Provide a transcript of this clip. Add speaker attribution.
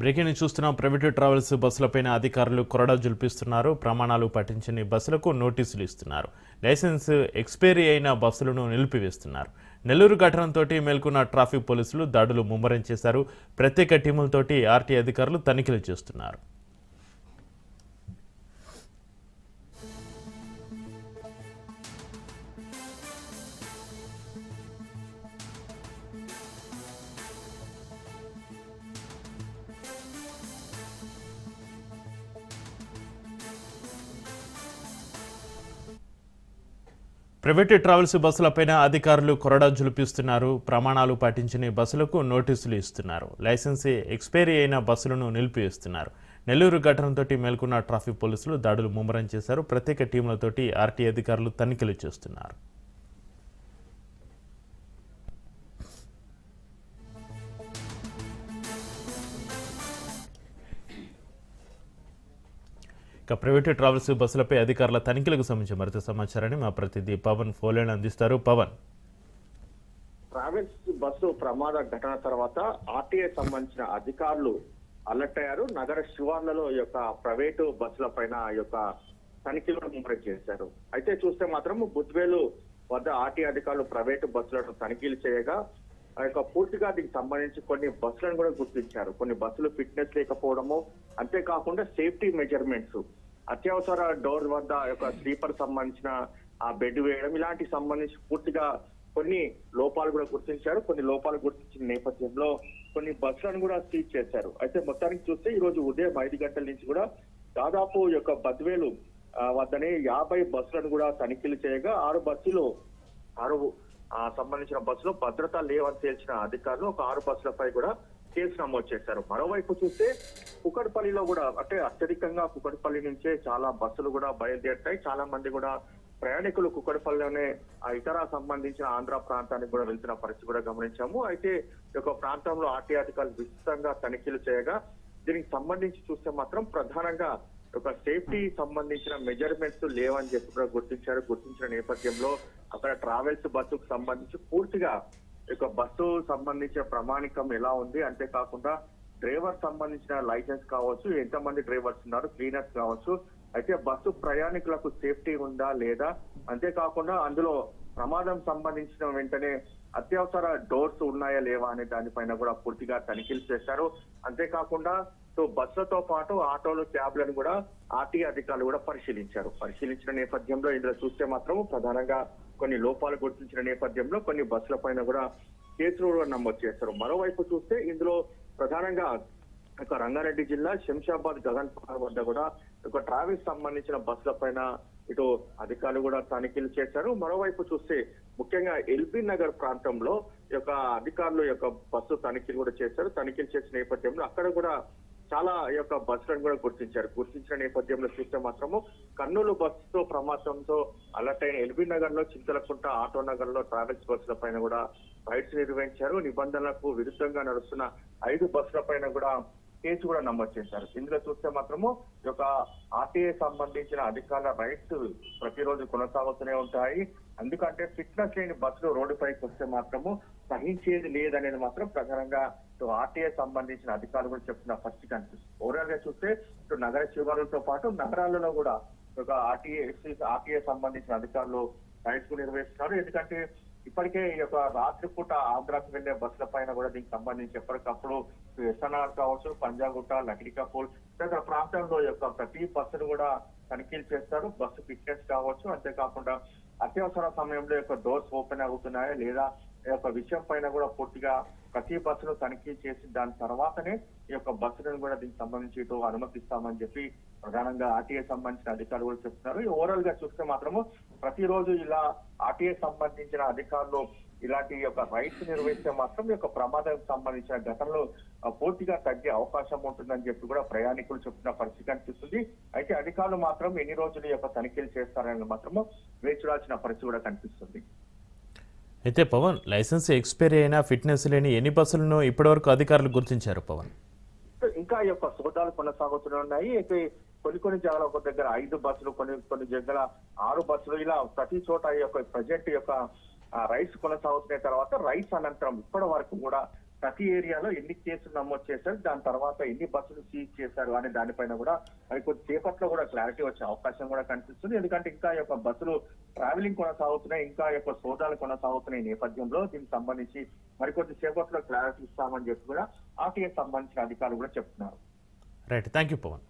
Speaker 1: Breaking చూస్తున్నాం. Private travels బస్సులపైన అధికారులు కొరడా జుల్పిస్తున్నారు. ప్రమాణాలు పాటించని బస్సులకు నోటీసులు ఇస్తున్నారు. లైసెన్స్ ఎక్స్పైరీ అయిన బస్సులను నిలిపివేస్తున్నారు. నెల్లూరు ఘటనతో మేల్కొన్న ట్రాఫిక్ పోలీసులు దాడులు ముమ్మరం చేశారు. ప్రత్యేక టీములతోటి ఆర్టీ అధికారులు తనిఖీలు చేస్తున్నారు. ప్రైవేటు ట్రావెల్స్ బస్సులపైన అధికారులు కొరడా జులిపిస్తున్నారు ప్రమాణాలు పాటించని బస్సులకు నోటీసులు ఇస్తున్నారు. లైసెన్స్ ఎక్స్పైరీ అయిన బస్సులను నిలిపివేస్తున్నారు. నెల్లూరు ఘటనతో మేల్కొన్న ట్రాఫిక్ పోలీసులు దాడులు ముమ్మరం చేశారు. ప్రత్యేక టీములతోటి ఆర్టీ అధికారులు తనిఖీలు చేస్తున్నారు. ఇక ప్రైవేటు ట్రావెల్స్ బస్సులపై అధికారుల తనిఖీలకు సంబంధించి మరింత సమాచారాన్ని మా ప్రతినిధి పవన్ ఫోలేన్ అందిస్తారు. పవన్.
Speaker 2: ట్రావెల్స్ బస్సు ప్రమాద ఘటన తర్వాత ఆర్టీఐ సంబంధించిన అధికారులు అలర్ట్ అయ్యారు. నగర శివార్లలో ఈ యొక్క ప్రైవేటు బస్సుల పైన ఈ యొక్క తనిఖీలను ముమ్మరం చేశారు. అయితే చూస్తే మాత్రం బుద్వేలు వద్ద ఆర్టీ అధికారులు ప్రైవేటు బస్సులను తనిఖీలు చేయగా ఆ యొక్క పూర్తిగా దీనికి సంబంధించి కొన్ని బస్సులను కూడా గుర్తించారు. కొన్ని బస్సులు ఫిట్నెస్ లేకపోవడము అంతేకాకుండా సేఫ్టీ మెజర్మెంట్స్ అత్యవసర డోర్ వద్ద యొక్క స్లీపర్ సంబంధించిన ఆ బెడ్ వేయడం ఇలాంటి సంబంధించి పూర్తిగా కొన్ని లోపాలు కూడా గుర్తించారు. కొన్ని లోపాలు గుర్తించిన నేపథ్యంలో కొన్ని బస్సులను కూడా సీజ్ చేశారు. అయితే మొత్తానికి చూస్తే ఈ రోజు ఉదయం ఐదు గంటల నుంచి కూడా దాదాపు యొక్క బద్వేలు వద్దనే యాభై బస్సులను కూడా తనిఖీలు చేయగా ఆరు బస్సులు ఆరు సంబంధించిన బస్సులో భద్రత లేవని తేల్చిన అధికారులు ఒక ఆరు బస్సులపై కూడా కేసు నమోదు చేశారు. మరోవైపు చూస్తే కుకట్పల్లిలో కూడా అంటే అత్యధికంగా కుకట్పల్లి నుంచే చాలా బస్సులు కూడా బయలుదేరుతాయి. చాలా మంది కూడా ప్రయాణికులు కుక్కడపల్లిలోనే ఇతర సంబంధించిన ఆంధ్ర ప్రాంతానికి కూడా వెళ్తున్న పరిస్థితి కూడా గమనించాము. అయితే ఈ యొక్క ప్రాంతంలో ఆర్టీ అధికారులు విస్తృతంగా తనిఖీలు చేయగా దీనికి సంబంధించి చూస్తే మాత్రం ప్రధానంగా ఒక సేఫ్టీ సంబంధించిన మెజర్మెంట్స్ లేవని చెప్పి కూడా గుర్తించారు. గుర్తించిన నేపథ్యంలో అక్కడ ట్రావెల్స్ బస్సుకు సంబంధించి పూర్తిగా యొక్క బస్సు సంబంధించిన ప్రమాణికం ఎలా ఉంది? అంతేకాకుండా డ్రైవర్ సంబంధించిన లైసెన్స్ కావచ్చు ఎంతమంది డ్రైవర్స్ ఉన్నారు క్లీనర్స్ కావచ్చు అయితే బస్సు ప్రయాణికులకు సేఫ్టీ ఉందా లేదా? అంతేకాకుండా అందులో ప్రమాదం సంబంధించిన వెంటనే అత్యవసర డోర్స్ ఉన్నాయా లేవా అనే దానిపైన కూడా పూర్తిగా తనిఖీలు చేశారు. అంతేకాకుండా సో బస్సులతో పాటు ఆటోలు క్యాబ్లను కూడా ఆర్టీ అధికారులు కూడా పరిశీలించారు. పరిశీలించిన నేపథ్యంలో ఇందులో చూస్తే మాత్రం ప్రధానంగా కొన్ని లోపాలు గుర్తించిన నేపథ్యంలో కొన్ని బస్సుల పైన కూడా కేసులు నమోదు చేస్తారు. మరోవైపు చూస్తే ఇందులో ప్రధానంగా ఒక రంగారెడ్డి జిల్లా శంషాబాద్ గగన్ వద్ద కూడా ఒక ట్రావెల్స్ సంబంధించిన బస్సుల పైన ఇటు అధికారులు కూడా తనిఖీలు చేశారు. మరోవైపు చూస్తే ముఖ్యంగా ఎల్బీ నగర్ ప్రాంతంలో ఈ యొక్క అధికారులు యొక్క బస్సు తనిఖీలు కూడా చేశారు. తనిఖీలు చేసిన నేపథ్యంలో అక్కడ కూడా చాలా ఈ యొక్క బస్సులను కూడా గుర్తించారు. గుర్తించిన నేపథ్యంలో చూస్తే మాత్రము కర్నూలు బస్సుతో ప్రమాదంతో అలర్ట్ అయిన ఎల్బీ నగర్లో చింతలకుంట ఆటో నగర్లో ట్రావెల్స్ బస్సుల పైన కూడా రైడ్స్ నిర్వహించారు. నిబంధనలకు విరుద్ధంగా నడుస్తున్న ఐదు బస్సుల పైన కూడా కేసు కూడా నమోదు చేశారు. ఇందులో చూస్తే మాత్రము ఒక ఆర్టీఏ సంబంధించిన అధికారుల రైట్స్ ప్రతిరోజు కొనసాగుతూనే ఉంటాయి. ఎందుకంటే ఫిట్నెస్ లేని బస్సులు రోడ్డుపైకి వస్తే మాత్రము సహించేది లేదనేది మాత్రం ప్రధానంగా ఇటు ఆర్టీఏ సంబంధించిన అధికారులు కూడా చెప్తున్న పరిస్థితి కనిపిస్తుంది. ఓవరాల్గా చూస్తే ఇటు నగర శివారులతో పాటు నగరాలలో కూడా ఒక ఆర్టీఏ ఆర్టీఏ సంబంధించిన అధికారులు రైట్స్ నిర్వహిస్తున్నారు. ఎందుకంటే ఇప్పటికే ఈ యొక్క రాత్రిపూట ఆంధ్రాకు వెళ్ళే బస్సుల పైన కూడా దీనికి సంబంధించి ఎప్పటికప్పుడు ఎస్ఎన్ఆర్ కావచ్చు పంజాగుట్ట లకిడికాపూల్ తదితర ప్రాంతంలో యొక్క ప్రతి బస్సును కూడా తనిఖీలు చేస్తారు. బస్సు ఫిట్నెస్ కావచ్చు అంతేకాకుండా అత్యవసర సమయంలో యొక్క డోర్స్ ఓపెన్ అవుతున్నాయా లేదా యొక్క విషయం పైన కూడా పూర్తిగా ప్రతి బస్సును తనిఖీ చేసి దాని తర్వాతనే ఈ యొక్క బస్సులను కూడా దీనికి సంబంధించి ఇటు అనుమతిస్తామని చెప్పి ప్రధానంగా ఆర్టీఏ సంబంధించిన అధికారులు కూడా చెప్తున్నారు. ఓవరాల్గా చూస్తే మాత్రము ప్రతిరోజు ఇలా ఆర్టీఏ సంబంధించిన అధికారులు ఇలాంటి యొక్క రైట్స్ నిర్వహిస్తే మాత్రం ఈ యొక్క ప్రమాదానికి సంబంధించిన ఘటనలు పూర్తిగా తగ్గే అవకాశం ఉంటుందని చెప్పి కూడా ప్రయాణికులు చెప్తున్న పరిస్థితి కనిపిస్తుంది. అయితే అధికారులు మాత్రం ఎన్ని రోజులు యొక్క తనిఖీలు చేస్తారని మాత్రము వేచి పరిస్థితి కూడా కనిపిస్తుంది.
Speaker 1: అయితే పవన్ లైసెన్స్ ఎక్స్పైరీ అయినా ఫిట్నెస్ లేని ఎన్ని బస్సులను ఇప్పటివరకు అధికారులు గుర్తించారు పవన్?
Speaker 2: ఇంకా ఈ యొక్క సోదాలు కొనసాగుతూనే ఉన్నాయి. అయితే కొన్ని కొన్ని జాగాల ఒక దగ్గర ఐదు బస్సులు కొన్ని కొన్ని దగ్గర ఆరు బస్సులు. ఇలా ప్రతి చోట ఈ యొక్క ప్రజెంట్ యొక్క రైట్స్ కొనసాగుతున్న తర్వాత రైట్స్ అనంతరం ఇప్పటి వరకు కూడా ప్రతి ఏరియాలో ఎన్ని కేసులు నమోదు చేశారు దాని తర్వాత ఎన్ని బస్సులు సీజ్ చేశారు అనే దానిపైన కూడా మరి కొద్దిసేపట్లో కూడా క్లారిటీ వచ్చే అవకాశం కూడా కనిపిస్తుంది. ఎందుకంటే ఇంకా యొక్క బస్సులు ట్రావెలింగ్ కొనసాగుతున్నాయి ఇంకా యొక్క సోదాలు కొనసాగుతున్నాయి నేపథ్యంలో. దీనికి సంబంధించి మరికొద్ది సేపట్లో క్లారిటీ ఇస్తామని చెప్పి కూడా ఆర్టీఏ సంబంధించిన అధికారులు కూడా చెప్తున్నారు.
Speaker 1: Right thank you Pawan